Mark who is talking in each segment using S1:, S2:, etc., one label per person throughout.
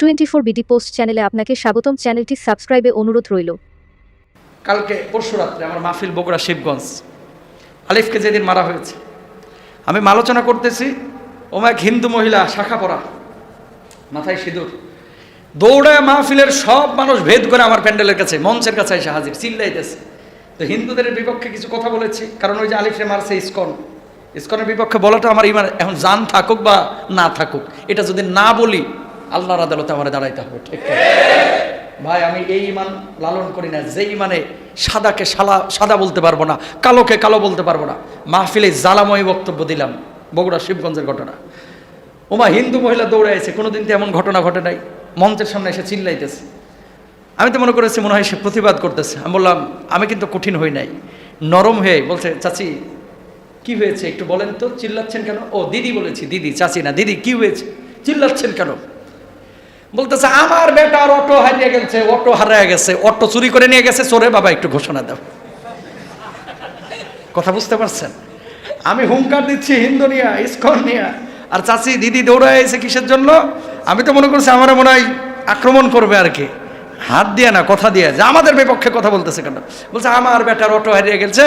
S1: Twenty four BD post চ্যানেলে আপনাকে স্বাগতম। চ্যানেলটি সাবস্ক্রাইবে অনুরোধ রইল।
S2: কালকে পরশু রাত্রে আমার মাহফিল বগুড়া শিবগঞ্জ। আলিফকে যেদিন মারা হয়েছে। আমি আলোচনা করতেছি, ওমা এক হিন্দু মহিলা শাখা পরা মাথায় সিঁদুর। দৌড়ায় মাহফিলের সব মানুষ ভেদ করে আমার প্যান্ডেলের কাছে, মঞ্চের কাছে এসে হাজির, চিল্লাইতেছে। তো হিন্দুদের বিপক্ষে কিছু কথা বলেছি, কারণ ওই যে আলিফে মারছে ইস্কন। ইস্কনের বিপক্ষে বলাটা আমার ইমান এখন জান থাকুক বা না থাকুক, এটা যদি না বলি আল্লাহর আদালতে আমার দাঁড়াইতে হবে, ঠিক ভাই, আমি এই ইমান লালন করি না যে ইমানে সাদাকে সালা, সাদা বলতে পারব না, কালোকে কালো বলতে পারব না, মাহফিলে জ্বালাময় বক্তব্য দিলাম, বগুড়া শিবগঞ্জের ঘটনা। ওমা হিন্দু মহিলা দৌড়াইছে কোনোদিন তো এমন ঘটনা ঘটে নাই, মঞ্চের সামনে এসে চিল্লাইতেছে। আমি তো মনে করেছি মনে হয় সে প্রতিবাদ করতেছে। আমি বললাম, আমি কিন্তু কঠিন হই নাই, নরম হয়ে বলছে, চাচি, কি হয়েছে একটু বলেন তো, চিল্লাচ্ছেন কেন? ও, দিদি বলেছি, দিদি, চাচি না, দিদি, কি হয়েছে? চিল্লাচ্ছেন কেন? বলতেছে, আমার বেটার অটো হারিয়ে গেছে, অটো হারিয়ে গেছে, অটো চুরি করে নিয়ে গেছে, চোরে বাবা, একটু ঘোষণা দাও। কথা বুঝতে পারছেন? আমি হুঙ্কার দিচ্ছি হিন্দু নিয়া, ইস্কন নিয়া, আর চাচি, দিদি দৌড়ায় এসে কিসের জন্য? আমি তো মনে করছি আমার মনে হয় আক্রমণ করবে আর কি। হাত দিয়ে না, কথা দিয়ে, যে আমাদের বিপক্ষে কথা বলতেছে কেন? বলছে, আমার বেটার অটো হারিয়ে গেছে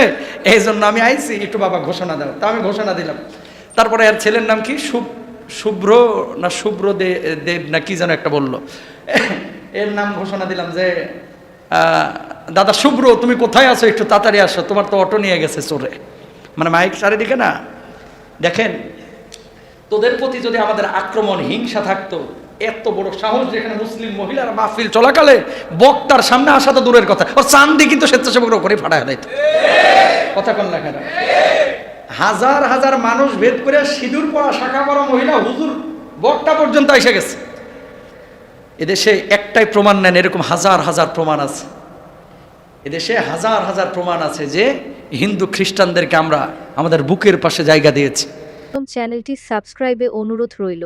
S2: এই জন্য আমি আইছি, একটু বাবা ঘোষণা দাও। তা আমি ঘোষণা দিলাম। তারপরে এর ছেলের নাম কি? শুভ শুভ্র না শুভ্র দে দেব না কি যেন একটা বলল। এর নাম ঘোষণা দিলাম যে দাদা শুভ্র তুমি কোথায় আছো? একটু তাড়াতাড়ি আসো তোমার তো অটো নিয়ে গেছে চোরে। মানে মাইক চারিদিকে না? দেখেন তোদের প্রতি যদি আমাদের আক্রমণ হিংসা থাকতো এত বড় সাহস যেখানে মুসলিম মহিলারা মাহফিল চলাকালে বক্তার সামনে আসা তো দূরের কথা। ও চান্দি কিন্তু স্বেচ্ছাসেবকরা করে ফাটায় দিত কথা কন না কেন? হাজার হাজার মানুষ ভেদ করে সিঁদুর পরা শাখা পরা মহিলা হুজুর বক্তা পর্যন্ত এসে গেছে। এদেশে একটাই প্রমাণ নেন, এরকম হাজার হাজার প্রমাণ আছে। এদেশে হাজার হাজার প্রমাণ আছে যে হিন্দু খ্রিস্টানদেরকে আমরা আমাদের বুকের পাশে জায়গা দিয়েছি।
S1: চ্যানেলটি সাবস্ক্রাইবে অনুরোধ রইল।